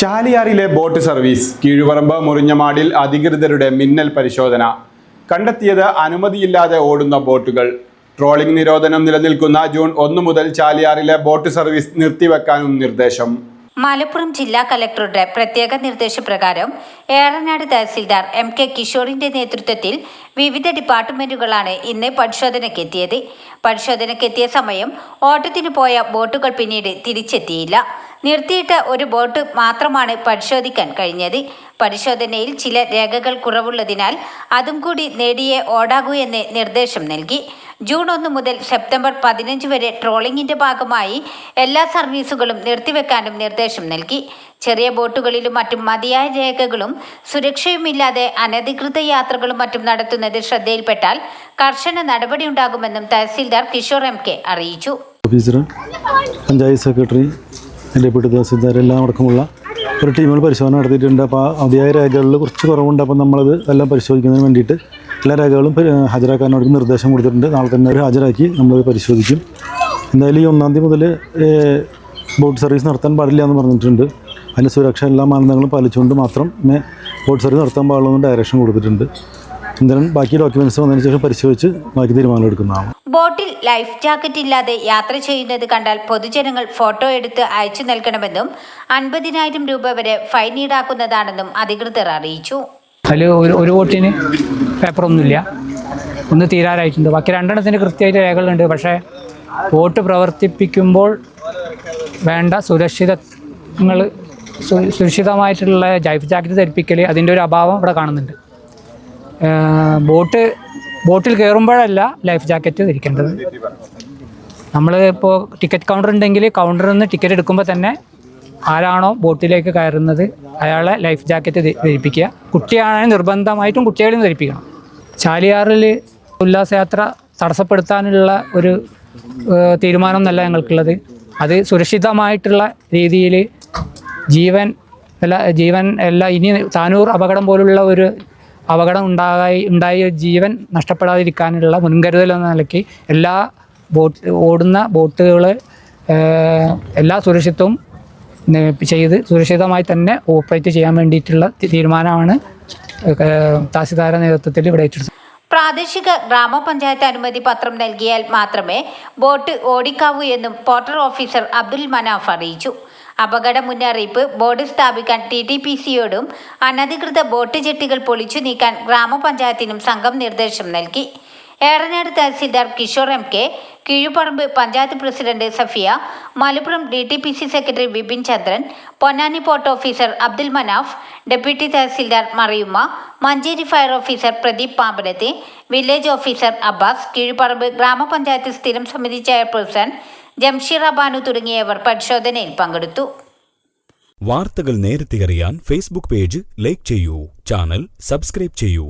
ചാലിയാറിലെ boat service Keezhuparamba മുറിഞ്ഞമാടിൽ അധികൃതരുടെ മിന്നൽ പരിശോധന. കണ്ടെത്തിയത് അനുമതിയില്ലാതെ ഓടുന്ന ബോട്ടുകൾ. ട്രോളിംഗ് നിരോധനം നിലനിൽക്കുന്ന ജൂൺ ഒന്ന് മുതൽ ചാലിയാറിലെ ബോട്ട് സർവീസ് നിർത്തിവെക്കാനും നിർദ്ദേശം. മലപ്പുറം ജില്ലാ കലക്ടറുടെ പ്രത്യേക നിർദ്ദേശപ്രകാരം ഏറനാട് തഹസിൽദാർ എം കെ കിഷോറിന്റെ നേതൃത്വത്തിൽ വിവിധ ഡിപ്പാർട്ട്മെന്റുകളാണ് ഇന്ന് പരിശോധനയ്ക്കെത്തിയത്. പരിശോധനയ്ക്കെത്തിയ സമയം ഓട്ടത്തിന് പോയ ബോട്ടുകൾ പിന്നീട് തിരിച്ചെത്തിയില്ല. നിർത്തിയിട്ട ഒരു ബോട്ട് മാത്രമാണ് പരിശോധിക്കാൻ കഴിഞ്ഞത്. പരിശോധനയിൽ ചില രേഖകൾ കുറവുള്ളതിനാൽ അതും കൂടി നേടിയേ ഓടാകൂ എന്ന് നിർദ്ദേശം നൽകി. ജൂൺ ഒന്ന് മുതൽ സെപ്റ്റംബർ പതിനഞ്ച് വരെ ട്രോളിംഗിന്റെ ഭാഗമായി എല്ലാ സർവീസുകളും നിർത്തിവെക്കാനും നിർദ്ദേശം നൽകി. ചെറിയ ബോട്ടുകളിലും മറ്റും മതിയായ രേഖകളും സുരക്ഷയുമില്ലാതെ അനധികൃത യാത്രകളും മറ്റും നടത്തുന്നത് ശ്രദ്ധയിൽപ്പെട്ടാൽ കർശന നടപടിയുണ്ടാകുമെന്നും തഹസീൽദാർ കിഷോർ എം കെ അറിയിച്ചു. Officer panchayat secretary deputy tahsildar എല്ലാം അടക്കമുള്ള ഒരു ടീമുകൾ പരിശോധന നടത്തിയിട്ടുണ്ട്. അപ്പോൾ ആ മതിയായ രേഖകളിൽ കുറച്ച് കുറവുണ്ട്. അപ്പോൾ നമ്മളത് എല്ലാം പരിശോധിക്കുന്നതിന് വേണ്ടിയിട്ട് എല്ലാ രേഖകളും ഹാജരാക്കാനോട് നിർദ്ദേശം കൊടുത്തിട്ടുണ്ട്. നാളെ തന്നെ അവർ ഹാജരാക്കി നമ്മളത് പരിശോധിക്കും. എന്തായാലും ഈ ഒന്നാം തീയതി മുതൽ ബോട്ട് സർവീസ് നടത്താൻ പാടില്ല എന്ന് പറഞ്ഞിട്ടുണ്ട്. അതിന്റെ സുരക്ഷ എല്ലാ മാനദണ്ഡങ്ങളും പാലിച്ചുകൊണ്ട് മാത്രം ബോട്ട് സർവീസ് നടത്താൻ പാടുള്ളൂ എന്ന് ഡയറക്ഷൻ കൊടുത്തിട്ടുണ്ട്. എന്തായാലും ബാക്കി ഡോക്യുമെന്റ്സ് വന്നതിന് ശേഷം പരിശോധിച്ച് ബാക്കി തീരുമാനം എടുക്കുന്നതാണ്. ബോട്ടിൽ ലൈഫ് ജാക്കറ്റ് ഇല്ലാതെ യാത്ര ചെയ്യുന്നത് കണ്ടാൽ പൊതുജനങ്ങൾ ഫോട്ടോ എടുത്ത് അയച്ചു നൽകണമെന്നും അൻപതിനായിരം രൂപ വരെ ഫൈൻ ഈടാക്കുന്നതാണെന്നും അധികൃതർ അറിയിച്ചു. അതിൽ ഒരു ഒരു വോട്ടിന് പേപ്പറൊന്നുമില്ല. ഒന്ന് തീരാറായിട്ടുണ്ട്. ബാക്കി രണ്ടെണ്ണത്തിന് കൃത്യമായിട്ട് രേഖകളുണ്ട്. പക്ഷേ വോട്ട് പ്രവർത്തിപ്പിക്കുമ്പോൾ വേണ്ട സുരക്ഷിതങ്ങൾ സുരക്ഷിതമായിട്ടുള്ള ജൈഫ് ജാക്കറ്റ് ധരിപ്പിക്കൽ അതിന്റെ ഒരു അഭാവം ഇവിടെ കാണുന്നുണ്ട്. ബോട്ട് ബോട്ടിൽ കയറുമ്പോഴല്ല ലൈഫ് ജാക്കറ്റ് ധരിക്കേണ്ടത്. നമ്മൾ ഇപ്പോൾ ടിക്കറ്റ് കൗണ്ടർ ഉണ്ടെങ്കിൽ കൗണ്ടറിൽ നിന്ന് ടിക്കറ്റ് എടുക്കുമ്പോൾ തന്നെ ആരാണോ ബോട്ടിലേക്ക് കയറുന്നത് അയാളെ ലൈഫ് ജാക്കറ്റ് ധരിപ്പിക്കുക. കുട്ടിയാണെങ്കിൽ നിർബന്ധമായിട്ടും കുട്ടികളെയും ധരിപ്പിക്കണം. ചാലിയാറിൽ ഉല്ലാസയാത്ര തടസ്സപ്പെടുത്താനുള്ള ഒരു തീരുമാനം എന്നല്ല ഞങ്ങൾക്കുള്ളത്. അത് സുരക്ഷിതമായിട്ടുള്ള രീതിയിൽ ജീവൻ അല്ല ജീവൻ അല്ല ഇനി താനൂർ അപകടം പോലുള്ള ഒരു അപകടം ഉണ്ടായി ഉണ്ടായ ജീവൻ നഷ്ടപ്പെടാതിരിക്കാനുള്ള മുൻകരുതൽ എന്ന നിലയ്ക്ക് എല്ലാ ബോട്ട് ഓടുന്ന ബോട്ടുകൾ എല്ലാ സുരക്ഷിതവും നെ- ചെയ്ത് സുരക്ഷിതമായി തന്നെ ഓപ്പറേറ്റ് ചെയ്യാൻ വേണ്ടിയിട്ടുള്ള തീരുമാനമാണ് താസിദാര നേതൃത്വത്തിൽ ഇവിടെ ഏറ്റെടുത്തത്. പ്രാദേശിക ഗ്രാമപഞ്ചായത്ത് അനുമതി പത്രം നൽകിയാൽ മാത്രമേ ബോട്ട് ഓടിക്കാവൂ എന്നും പോർട്ടർ ഓഫീസർ അബ്ദുൽ മനാഫ് അറിയിച്ചു. അപകട മുന്നറിയിപ്പ് ബോർഡ് സ്ഥാപിക്കാൻ ടി ടി പി സിയോടും അനധികൃത ബോട്ട് ജെട്ടികൾ പൊളിച്ചു നീക്കാൻ ഗ്രാമപഞ്ചായത്തിനും സംഘം നിർദ്ദേശം നൽകി. Eranad tahsildar Kishore M K Keezhuparamba panchayat president Safiya Malappuram D T P C secretary Bipin Chandran Ponnani port officer Abdul Manaf deputy tahsildar Mariyumma Manjeri fire officer Pradeep പാമ്പലത്തെ village officer Abbas Keezhuparamba ഗ്രാമപഞ്ചായത്ത് സ്ഥിരം സമിതി chairperson Jamsheera Banu തുടങ്ങിയവർ പരിശോധനയിൽ പങ്കെടുത്തു. വാർത്തകൾ നേരത്തെ അറിയാൻ Facebook page like ചെയ്യൂ ചാനൽ സബ്സ്ക്രൈബ് ചെയ്യൂ.